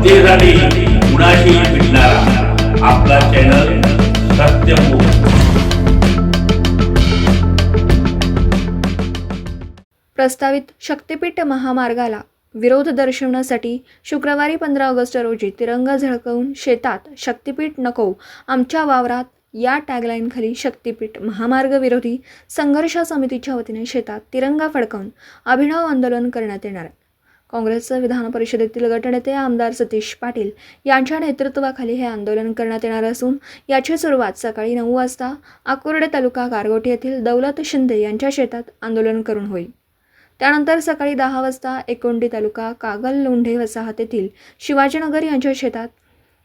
जनतेसाठी कुणाशी भेटणारा आपला चॅनल सत्यमुख प्रस्तावित शक्तिपीठ महामार्गाला विरोध दर्शवण्यासाठी शुक्रवारी पंधरा ऑगस्ट रोजी तिरंगा झळकवून शेतात शक्तीपीठ नको आमच्या वावरात या टॅगलाईनखाली शक्तीपीठ महामार्ग विरोधी संघर्ष समितीच्या वतीने शेतात तिरंगा फडकावून अभिनव आंदोलन करण्यात येणार आहे. काँग्रेसचे विधान परिषदेतील गटनेते आमदार सतीश पाटील यांच्या नेतृत्वाखाली हे आंदोलन करण्यात येणार असून याची सुरुवात सकाळी नऊ वाजता आकुर्डे तालुका गारगोटी येथील दौलत शिंदे यांच्या शेतात आंदोलन करून होईल त्यानंतर सकाळी दहा वाजता एकोंडी तालुका कागल लोंढे वसाहतीतील शिवाजीनगर यांच्या शेतात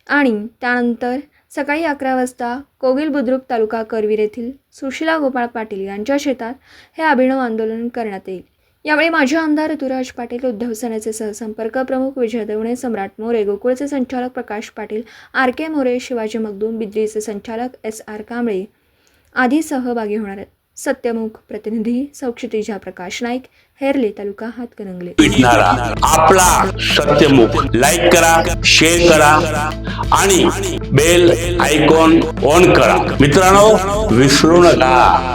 आणि त्यानंतर सकाळी अकरा वाजता कोगिल बुद्रुक तालुका करवीर येथील सुशिला गोपाळ पाटील यांच्या शेतात हे अभिनव आंदोलन करण्यात येईल. यावेळी माजी आमदार ऋतुराज पाटील उद्धव सेनेचे सहसंपर्क प्रमुख विजय देवणे सम्राट मोरे गोकुळचे संचालक प्रकाश पाटील आर के मोरे शिवाजी मगदूम बिद्रीचे संचालक एस आर कांबळे आदी सहभागी होणार आहेत. सत्यमुख प्रतिनिधी सौक्षितिजा प्रकाश नाईक हेरले तालुका हातकणंगले. भेटणारा आपला सत्यमुख. लाईक करा शेअर करा आणि बेल आयकॉन ऑन करा. मित्रांनो विसरू नका.